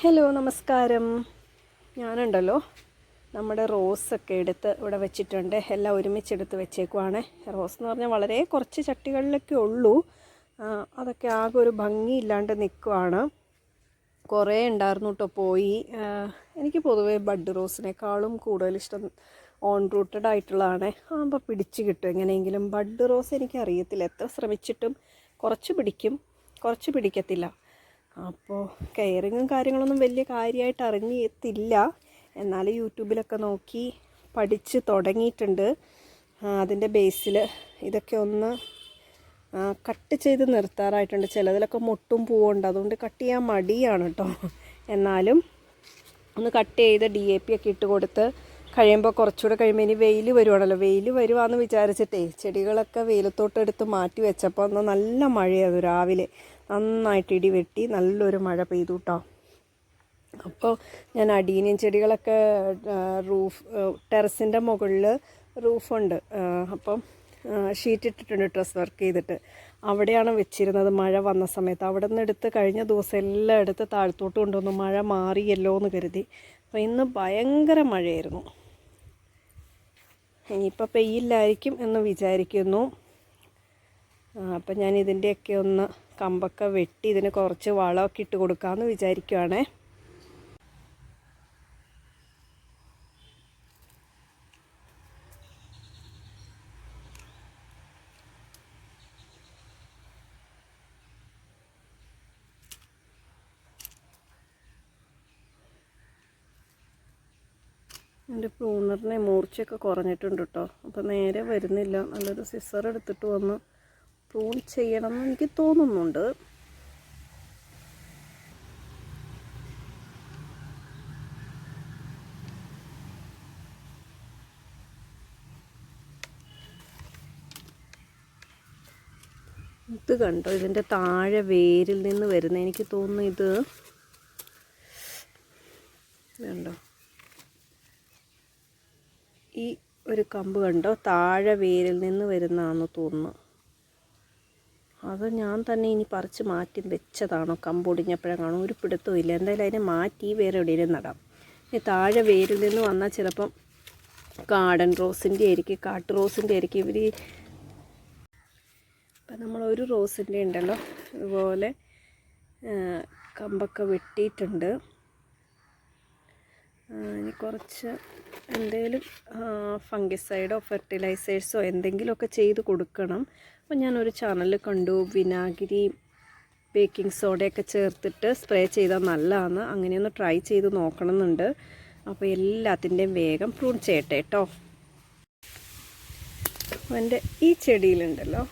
Hello നമസ്കാരം. ഞാനുണ്ടല്ലോ. നമ്മുടെ റോസൊക്കെ എടുത്ത് ഇവിടെ വെച്ചിട്ടുണ്ട്. എല്ലാം ഒരുമിച്ചെടുത്ത് വെച്ചേക്കുവാണ്. റോസ് എന്ന് പറഞ്ഞാൽ വളരെ കുറച്ച് ചട്ടികളിലൊക്കെ ഉള്ളൂ. അതൊക്കെ ആകെ ഒരു ഭംഗിയില്ലാണ്ട് നിൽക്കുവാണ് കുറേ ഉണ്ടായിരുന്നു കേട്ടോ പോയി. എനിക്ക് പൊതുവേ ബഡ് റോസിനേക്കാളും കൂടുതൽ ഇഷ്ടം ഓൺ റൂട്ടഡ് ആയിട്ടുള്ളതാണ്. ആകുമ്പോൾ പിടിച്ച് കിട്ടും എങ്ങനെയെങ്കിലും. ബഡ് റോസ് എനിക്കറിയത്തില്ല. എത്ര ശ്രമിച്ചിട്ടും കുറച്ച് പിടിക്കും. കുറച്ച് പിടിക്കത്തില്ല. അപ്പോൾ കെയറിങ്ങും കാര്യങ്ങളൊന്നും വലിയ കാര്യമായിട്ട് അറിഞ്ഞെത്തില്ല എന്നാൽ യൂട്യൂബിലൊക്കെ നോക്കി പഠിച്ച് തുടങ്ങിയിട്ടുണ്ട്. അതിന്റെ ബേസിൽ ഇതൊക്കെ ഒന്ന് കട്ട് ചെയ്ത് നിർത്താറായിട്ടുണ്ട്. ചിലതിലൊക്കെ മുട്ടും പൂവുണ്ട് അതുകൊണ്ട് കട്ട് ചെയ്യാൻ മടിയാണ് കേട്ടോ എന്നാലും ഒന്ന് കട്ട് ചെയ്ത് ഡി എ പി ഒക്കെ ഇട്ട് കൊടുത്ത് കഴിയുമ്പോൾ കുറച്ചുകൂടെ കഴിയുമ്പോൾ ഇനി വെയിൽ വരുവാണല്ലോ. വെയിൽ വരുവാന്ന് വിചാരിച്ചിട്ടേ ചെടികളൊക്കെ വെയിലത്തോട്ട് എടുത്ത് മാറ്റി വെച്ചപ്പോൾ അന്ന് നല്ല മഴയായിരുന്നു രാവിലെ. നന്നായിട്ട് ഇടി വെട്ടി നല്ലൊരു മഴ പെയ്തു കേട്ടോ അപ്പോൾ ഞാൻ അടീനിയൻ ചെടികളൊക്കെ റൂഫ് ടെറസിന്റെ മുകളിൽ റൂഫുണ്ട്. അപ്പം ഷീറ്റ് ഇട്ടിട്ടുണ്ട് ഡ്രസ് വർക്ക് ചെയ്തിട്ട്. അവിടെയാണ് വെച്ചിരുന്നത് മഴ വന്ന സമയത്ത്. അവിടെ നിന്ന് എടുത്ത് കഴിഞ്ഞ ദിവസം എല്ലാം എടുത്ത് താഴ്ത്തോട്ട് കൊണ്ടുവന്നു. മഴ മാറിയല്ലോ എന്ന് കരുതി. അപ്പോൾ ഇന്ന് ഭയങ്കര മഴയായിരുന്നു. ഇനിയിപ്പോൾ പെയ്യില്ലായിരിക്കും എന്ന് വിചാരിക്കുന്നു. അപ്പം ഞാൻ ഇതിന്റെയൊക്കെ ഒന്ന് കമ്പൊക്കെ വെട്ടി ഇതിന് കുറച്ച് വളമൊക്കെ ഇട്ട് കൊടുക്കാമെന്ന് വിചാരിക്കുവാണേ. എന്റെ പ്രൂണറിനെ മൂർച്ചയൊക്കെ കുറഞ്ഞിട്ടുണ്ട് കേട്ടോ. അപ്പോൾ നേരെ വരുന്നില്ല. നല്ലൊരു സിസർ എടുത്തിട്ട് വന്ന്. പ്രൂൺ ചെയ്യണം എന്ന് എനിക്ക് തോന്നുന്നുണ്ട്. ഇത് കണ്ടോ? ഇതിന്റെ താഴെ വേരിൽ നിന്ന് വരുന്ന എനിക്ക് തോന്നുന്നു ഇത് കണ്ടോ? ഈ ഒരു കമ്പ് കണ്ടോ? താഴെ വേരിൽ നിന്ന് വരുന്നതാണെന്ന് തോന്നുന്നു. അത് ഞാൻ തന്നെ ഇനി പറിച്ച് മാറ്റി വെച്ചതാണോ? കമ്പ് ഒടിഞ്ഞപ്പോഴാണോ ഒരു പിടുത്തവും ഇല്ല. എന്തായാലും അതിനെ മാറ്റി വേറെ എവിടെയെങ്കിലും നടാം. ഇനി താഴെ വേരിൽ നിന്ന് വന്നാൽ ചിലപ്പം ഗാർഡൻ റോസിന്റെ ആയിരിക്കും കാട്ടു റോസിന്റെ ആയിരിക്കും ഇവർ ഇപ്പം നമ്മളൊരു റോസിന്റെ ഉണ്ടല്ലോ ഇതുപോലെ കമ്പൊക്കെ വെട്ടിയിട്ടുണ്ട്. ഇനി കുറച്ച് എന്തെങ്കിലും ഫംഗിസൈഡോ ഫെർട്ടിലൈസേഴ്സോ എന്തെങ്കിലുമൊക്കെ ചെയ്ത് കൊടുക്കണം. അപ്പോൾ ഞാനൊരു ചാനലിൽ കണ്ടു. വിനാഗിരി ബേക്കിംഗ് സോഡയൊക്കെ ചേർത്തിട്ട് സ്പ്രേ ചെയ്താൽ നല്ലതാണ് അങ്ങനെയൊന്ന് ട്രൈ ചെയ്ത് നോക്കണമെന്നുണ്ട്. അപ്പോൾ എല്ലാത്തിന്റെയും വേഗം പ്രൂൺ ചെയ്യട്ടെ കേട്ടോ എന്റെ ഈ ചെടിയിലുണ്ടല്ലോ.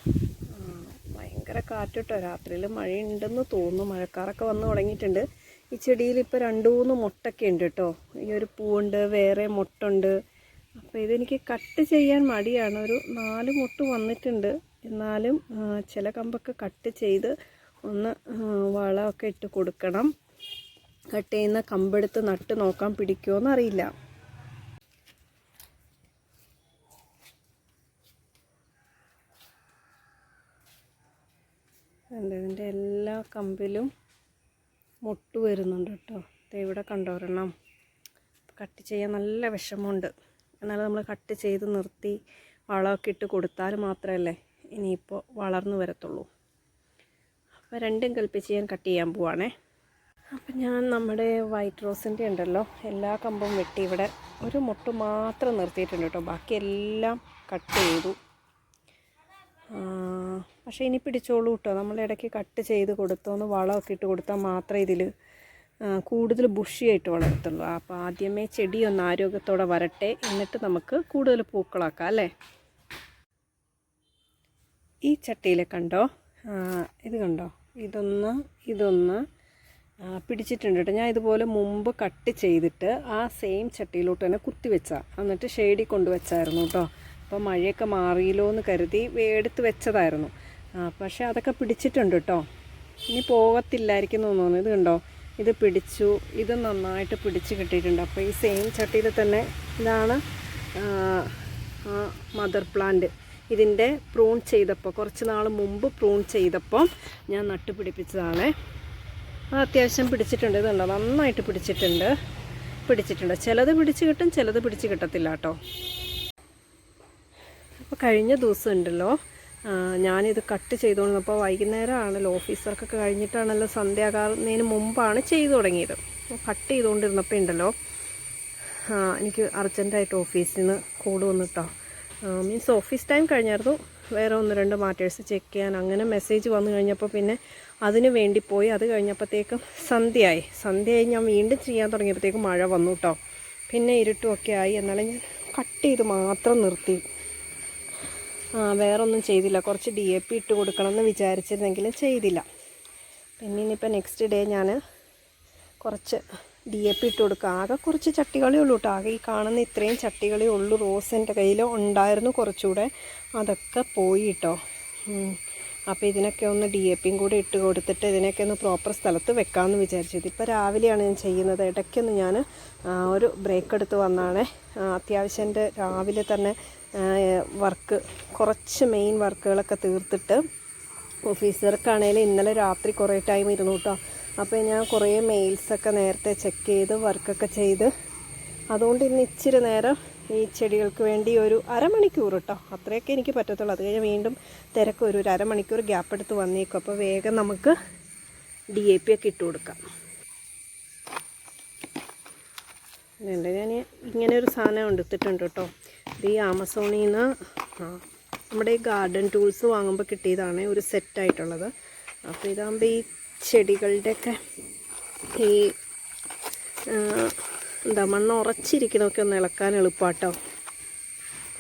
ഭയങ്കര കാറ്റിട്ടോ. രാത്രിയിൽ മഴയുണ്ടെന്ന് തോന്നുന്നു. മഴക്കാറൊക്കെ വന്ന് തുടങ്ങിയിട്ടുണ്ട്. ഈ ചെടിയിൽ ഇപ്പോൾ രണ്ട് മൂന്ന് മുട്ടൊക്കെ ഉണ്ട് കേട്ടോ ഈ ഒരു പൂവുണ്ട് വേറെ മുട്ടുണ്ട്. അപ്പോൾ ഇതെനിക്ക് കട്ട് ചെയ്യാൻ മടിയാണ്. ഒരു നാല് മുട്ട് വന്നിട്ടുണ്ട്. എന്നാലും ചില കമ്പൊക്കെ കട്ട് ചെയ്ത് ഒന്ന് വളമൊക്കെ ഇട്ട് കൊടുക്കണം. കട്ട് ചെയ്യുന്ന കമ്പെടുത്ത് നട്ട് നോക്കാൻ പിടിക്കുമോ എന്നറിയില്ല ഇതിന്റെ എല്ലാ കമ്പിലും മുട്ട് വരുന്നുണ്ട് കേട്ടോ. ഇവിടെ കണ്ടോരണം കട്ട് ചെയ്യാൻ നല്ല വിഷമമുണ്ട്. എന്നാലും നമ്മൾ കട്ട് ചെയ്ത് നിർത്തി വളമൊക്കെ ഇട്ട് കൊടുത്താൽ മാത്രമല്ലേ ഇനിയിപ്പോൾ വളർന്നു വരത്തുള്ളൂ. അപ്പോൾ രണ്ടും കൽപ്പിച്ച് ഞാൻ കട്ട് ചെയ്യാൻ പോവാണേ. അപ്പം ഞാൻ നമ്മുടെ വൈറ്റ് റോസിന്റെ ഉണ്ടല്ലോ എല്ലാ കമ്പും വെട്ടി ഇവിടെ ഒരു മുട്ട് മാത്രം നിർത്തിയിട്ടുണ്ട് കേട്ടോ. ബാക്കിയെല്ലാം കട്ട് ചെയ്തു. പക്ഷേ ഇനി പിടിച്ചോളൂ കേട്ടോ. നമ്മൾ ഇടയ്ക്ക് കട്ട് ചെയ്ത് കൊടുത്തോന്ന് വളമൊക്കെ ഇട്ട് കൊടുത്താൽ മാത്രമേ ഇതിൽ കൂടുതൽ ബുഷിയായിട്ട് വളർത്തുള്ളൂ. അപ്പോൾ ആദ്യമേ ചെടിയൊന്ന് ആരോഗ്യത്തോടെ വരട്ടെ. എന്നിട്ട് നമുക്ക് കൂടുതൽ പൂക്കളാക്കാം അല്ലേ? ഈ ചട്ടിയിൽ കണ്ടോ? ഇത് കണ്ടോ? ഇതൊന്ന് ഇതൊന്ന് പിടിച്ചിട്ടുണ്ട് കേട്ടോ. ഞാൻ ഇതുപോലെ മുമ്പ് കട്ട് ചെയ്തിട്ട് ആ സെയിം ചട്ടിയിലോട്ട് തന്നെ കുത്തി വെച്ചാ. എന്നിട്ട് ഷെയ്ഡിൽ കൊണ്ടുവച്ചായിരുന്നു കേട്ടോ. അപ്പോൾ മഴയൊക്കെ മാറിയല്ലോ എന്ന് കരുതി വേടുത്ത് വെച്ചതായിരുന്നു. പക്ഷേ അതൊക്കെ പിടിച്ചിട്ടുണ്ട് കേട്ടോ. ഇനി പോകത്തില്ലായിരിക്കും എന്ന് തോന്നുന്നു. ഇത് കണ്ടോ? ഇത് പിടിച്ചു. ഇത് നന്നായിട്ട് പിടിച്ച് കിട്ടിയിട്ടുണ്ട്. അപ്പോൾ ഈ സെയിം ചട്ടിയിൽ തന്നെ ഇതാണ് മദർ പ്ലാന്റ് ഇതിന്റെ പ്രൂൺ ചെയ്തപ്പോൾ കുറച്ച് നാൾ മുമ്പ് പ്രൂൺ ചെയ്തപ്പോൾ ഞാൻ നട്ടുപിടിപ്പിച്ചതാണ് പിടിപ്പിച്ചതാണ്. അത്യാവശ്യം പിടിച്ചിട്ടുണ്ട് ഇതുണ്ടോ? നന്നായിട്ട് പിടിച്ചിട്ടുണ്ട്. പിടിച്ചിട്ടുണ്ട്. ചിലത് പിടിച്ച് കിട്ടും ചിലത് പിടിച്ച് കിട്ടത്തില്ല കേട്ടോ. അപ്പോൾ കഴിഞ്ഞ ദിവസം ഉണ്ടല്ലോ ഞാനിത് കട്ട് ചെയ്തു കൊണ്ടപ്പോൾ വൈകുന്നേരമാണല്ലോ ഓഫീസർക്കൊക്കെ കഴിഞ്ഞിട്ടാണല്ലോ സന്ധ്യാകാലത്തിന് മുമ്പാണ് ചെയ്തു തുടങ്ങിയത്. അപ്പോൾ കട്ട് ചെയ്തുകൊണ്ടിരുന്നപ്പോൾ ഉണ്ടല്ലോ എനിക്ക് അർജന്റായിട്ട് ഓഫീസിൽ നിന്ന് കൂടുവന്നിട്ടോ വന്നിട്ടോ മീൻസ് ഓഫീസ് ടൈം കഴിഞ്ഞായിരുന്നു. വേറെ ഒന്ന് രണ്ട് മാറ്റേഴ്സ് ചെക്ക് ചെയ്യാൻ. അങ്ങനെ മെസ്സേജ് വന്നു കഴിഞ്ഞപ്പോൾ പിന്നെ അതിന് വേണ്ടി പോയി. അത് കഴിഞ്ഞപ്പോഴത്തേക്കും സന്ധ്യയായി. സന്ധ്യയായി ഞാൻ വീണ്ടും ചെയ്യാൻ തുടങ്ങിയപ്പോഴത്തേക്കും മഴ വന്നു കേട്ടോ പിന്നെ ഇരുട്ടുമൊക്കെ ആയി. എന്നാലും ഞാൻ കട്ട് ചെയ്ത് മാത്രം നിർത്തി. ആ വേറൊന്നും ചെയ്തില്ല. കുറച്ച് ഡി എ പി ഇട്ട് കൊടുക്കണം എന്ന് വിചാരിച്ചിരുന്നെങ്കിലും ചെയ്തില്ല. പിന്നെ ഇനിയിപ്പോൾ നെക്സ്റ്റ് ഡേ ഞാൻ കുറച്ച് ഡി എ പി ഇട്ട് കൊടുക്കുക. ആകെ കുറച്ച് ചട്ടികളേ ഉള്ളൂ കേട്ടോ ആകെ ഈ കാണുന്ന ഇത്രയും ചട്ടികളേ ഉള്ളൂ. റോസ് എന്റെ കയ്യിൽ ഉണ്ടായിരുന്നു കുറച്ചുകൂടെ. അതൊക്കെ പോയി കേട്ടോ അപ്പോൾ ഇതിനൊക്കെ ഒന്ന് ഡി എ പിയും കൂടി ഇട്ട് കൊടുത്തിട്ട് ഇതിനൊക്കെ ഒന്ന് പ്രോപ്പർ സ്ഥലത്ത് വെക്കാമെന്ന് വിചാരിച്ചത്. ഇപ്പോൾ രാവിലെയാണ് ഞാൻ ചെയ്യുന്നത്. ഇടയ്ക്കൊന്ന് ഞാൻ ഒരു ബ്രേക്ക് എടുത്ത് വന്നാണ്. അത്യാവശ്യം എന്റെ രാവിലെ തന്നെ വർക്ക് കുറച്ച് മെയിൻ വർക്കുകളൊക്കെ തീർത്തിട്ട് ഓഫീസർക്കാണേലും ഇന്നലെ രാത്രി കുറേ ടൈം ഇരുന്നു കേട്ടോ അപ്പോൾ ഞാൻ കുറേ മെയിൽസൊക്കെ നേരത്തെ ചെക്ക് ചെയ്ത് വർക്കൊക്കെ ചെയ്ത്. അതുകൊണ്ട് ഇന്ന് ഇച്ചിരി നേരം ഈ ചെടികൾക്ക് വേണ്ടി ഒരു അരമണിക്കൂർ കേട്ടോ അത്രയൊക്കെ എനിക്ക് പറ്റത്തുള്ളൂ. അത് കഴിഞ്ഞ് വീണ്ടും തിരക്ക് ഒരു അരമണിക്കൂർ ഗ്യാപ്പ് എടുത്ത് വന്നേക്കും. അപ്പോൾ വേഗം നമുക്ക് ഡി എ പി ഒക്കെ ഇട്ട് കൊടുക്കാം. ഉണ്ട് ഞാൻ ഇങ്ങനെ ഒരു സാധനം എടുത്തിട്ടുണ്ട് കേട്ടോ ഇത് ഈ ആമസോണിൽ നിന്ന് നമ്മുടെ ഈ ഗാർഡൻ ടൂൾസ് വാങ്ങുമ്പോൾ കിട്ടിയതാണ് ഒരു സെറ്റായിട്ടുള്ളത്. അപ്പോൾ ഇതാകുമ്പോൾ ഈ ചെടികളുടെയൊക്കെ ഈ എന്താ മണ്ണ് ഉറച്ചിരിക്കണമൊക്കെ ഒന്ന് ഇളക്കാൻ എളുപ്പാട്ടോ.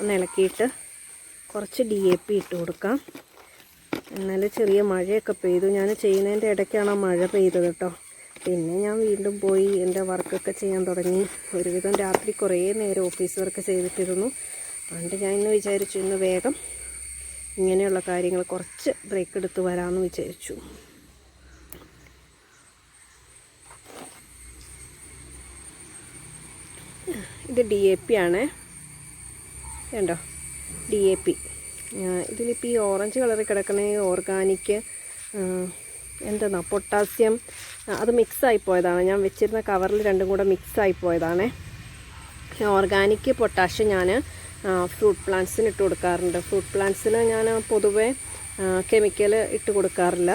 ഒന്ന് ഇളക്കിയിട്ട് കുറച്ച് ഡി എ പി ഇട്ട് കൊടുക്കാം. എന്നാലും ചെറിയ മഴയൊക്കെ പെയ്തു. ഞാൻ ചെയ്യുന്നതിന്റെ ഇടയ്ക്കാണ് ആ മഴ പെയ്തത് കേട്ടോ. പിന്നെ ഞാൻ വീണ്ടും പോയി എന്റെ വർക്കൊക്കെ ചെയ്യാൻ തുടങ്ങി. ഒരുവിധം രാത്രി കുറേ നേരം ഓഫീസ് വർക്ക് ചെയ്തിട്ടിരുന്നു. അതുകൊണ്ട് ഞാൻ ഇന്ന് വിചാരിച്ചു ഇന്ന് വേഗം ഇങ്ങനെയുള്ള കാര്യങ്ങൾ കുറച്ച് ബ്രേക്ക് എടുത്ത് വരാമെന്ന് വിചാരിച്ചു. ഇത് ഡി എ പി ആണ്. കണ്ടോ? ഡി എ പി ഇതിലിപ്പോൾ ഈ ഓറഞ്ച് കളറിൽ കിടക്കുന്ന ഈ ഓർഗാനിക് എന്തെന്നാ പൊട്ടാസ്യം അത് മിക്സായി പോയതാണ്. ഞാൻ വെച്ചിരുന്ന കവറിൽ രണ്ടും കൂടെ മിക്സായി പോയതാണ്. ഓർഗാനിക് പൊട്ടാഷ്യം ഞാൻ ഫ്രൂട്ട് പ്ലാന്റ്സിന് ഇട്ട് കൊടുക്കാറുണ്ട്. ഫ്രൂട്ട് പ്ലാന്റ്സിന് ഞാൻ പൊതുവേ കെമിക്കൽ ഇട്ട് കൊടുക്കാറില്ല.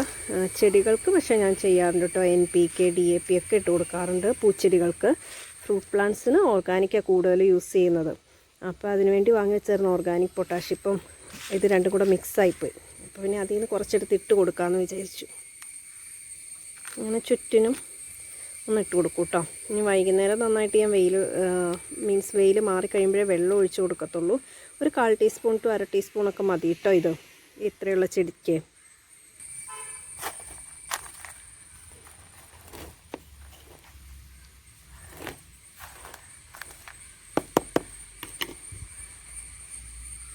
ചെടികൾക്ക് പക്ഷേ ഞാൻ ചെയ്യാറുണ്ട് കേട്ടോ. N P K D A P ഒക്കെ ഇട്ട് കൊടുക്കാറുണ്ട് പൂച്ചെടികൾക്ക്. ഫ്രൂട്ട് പ്ലാന്റ്സിന് ഓർഗാനിക്കാണ് കൂടുതൽ യൂസ് ചെയ്യുന്നത്. അപ്പോൾ അതിനുവേണ്ടി വാങ്ങി വെച്ചിരുന്ന ഓർഗാനിക് പൊട്ടാഷ് ഇപ്പം ഇത് രണ്ടും കൂടെ മിക്സായിപ്പോയി അപ്പോൾ പിന്നെ അതിൽ നിന്ന് കുറച്ചെടുത്ത് ഇട്ട് കൊടുക്കാമെന്ന് വിചാരിച്ചു. അങ്ങനെ ചുറ്റിനും ഒന്ന് ഇട്ട് കൊടുക്കും കേട്ടോ ഇനി വൈകുന്നേരം നന്നായിട്ട് ഞാൻ വെയിൽ മീൻസ് വെയിൽ മാറിക്കഴിയുമ്പോഴേ വെള്ളം ഒഴിച്ച് കൊടുക്കത്തുള്ളൂ. ഒരു കാൽ ടീസ്പൂൺ ടു അര ടീസ്പൂണൊക്കെ മതി കേട്ടോ ഇത്. ഇത്രയുള്ള ചെടിക്ക്.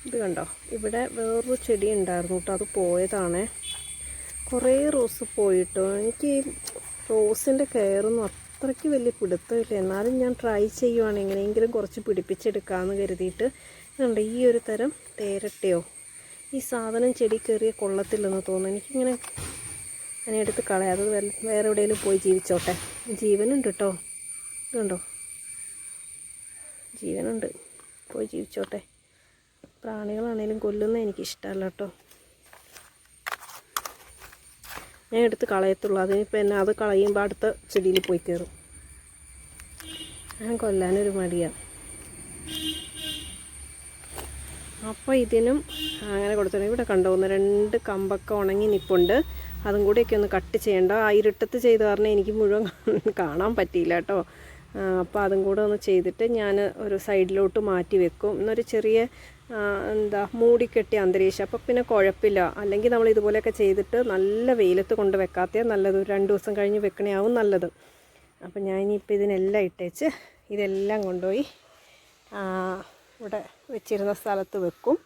ഇത് കണ്ടോ? ഇവിടെ വേറൊരു ചെടി ഉണ്ടായിരുന്നു കേട്ടോ. അത് പോയതാണേ. കുറേ റോസ് പോയിട്ടോ. എനിക്ക് റോസിന്റെ കെയറൊന്നും അത്രയ്ക്ക് വലിയ പിടുത്തമില്ല. എന്നാലും ഞാൻ ട്രൈ ചെയ്യുവാണ് എങ്ങനെയെങ്കിലും കുറച്ച് പിടിപ്പിച്ചെടുക്കാമെന്ന് കരുതിയിട്ട്. ഇതുണ്ട് ഈ ഒരു തരം തേരട്ടയോ? ഈ സാധനം ചെടി കയറിയ കൊള്ളത്തില്ലെന്ന് തോന്നുന്നു. എനിക്കിങ്ങനെ അതിനെ എടുത്ത് കളയാതെ വേറെ എവിടെയെങ്കിലും പോയി ജീവിച്ചോട്ടെ. ജീവനുണ്ട് കേട്ടോ. ഇതുണ്ടോ ജീവനുണ്ട്. പോയി ജീവിച്ചോട്ടെ. പ്രാണികളാണേലും കൊല്ലുന്നത് എനിക്കിഷ്ടമല്ല കേട്ടോ. ഞാൻ എടുത്ത് കളയത്തുള്ളൂ. അതിനിപ്പോൾ എന്നെ അത് കളയുമ്പോൾ അടുത്ത ചെടിയിൽ പോയി കയറും. ഞാൻ കൊല്ലാനൊരു മടിയാണ് അപ്പോൾ ഇതിനും അങ്ങനെ കൊടുത്തിട്ടുണ്ട്. ഇവിടെ കണ്ടോ? രണ്ട് കമ്പൊക്കെ ഉണങ്ങി നിപ്പുണ്ട്. അതും കൂടെയൊക്കെ ഒന്ന് കട്ട് ചെയ്യേണ്ട. ആ ഇരുട്ടത്ത് ചെയ്ത കാരണം എനിക്ക് മുഴുവൻ കാണാൻ പറ്റിയില്ല കേട്ടോ. അപ്പോൾ അതും കൂടെ ഒന്ന് ചെയ്തിട്ട് ഞാൻ ഒരു സൈഡിലോട്ട് മാറ്റി വെക്കും. എന്നൊരു ചെറിയ എന്താ മൂടിക്കെട്ടിയ അന്തരീക്ഷം. അപ്പോൾ പിന്നെ കുഴപ്പമില്ല. അല്ലെങ്കിൽ നമ്മൾ ഇതുപോലെയൊക്കെ ചെയ്തിട്ട് നല്ല വെയിലത്ത് കൊണ്ട് വെക്കാത്തേ നല്ലത്. രണ്ട് ദിവസം കഴിഞ്ഞ് വെക്കണയാവും നല്ലത്. അപ്പോൾ ഞാൻ ഇനിയിപ്പോൾ ഇതിനെല്ലാം ഇട്ടേച്ച് ഇതെല്ലാം കൊണ്ടുപോയി ഇവിടെ വെച്ചിരുന്ന സ്ഥലത്ത് വെക്കും.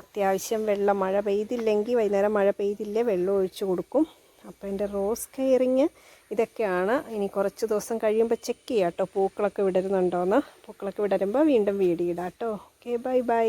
അത്യാവശ്യം വെള്ളം മഴ പെയ്തില്ലെങ്കിൽ വൈകുന്നേരം മഴ പെയ്തില്ലേ വെള്ളം ഒഴിച്ച് കൊടുക്കും. അപ്പോൾ എന്റെ റോസ് കെയറിങ് ഇതൊക്കെയാണ്. ഇനി കുറച്ച് ദിവസം കഴിയുമ്പോൾ ചെക്ക് ചെയ്യാം കേട്ടോ. പൂക്കളൊക്കെ വിടരുന്നുണ്ടോയെന്ന് പൂക്കളൊക്കെ വിടരുമ്പോൾ വീണ്ടും വീടിയിടാം കേട്ടോ. Okay bye bye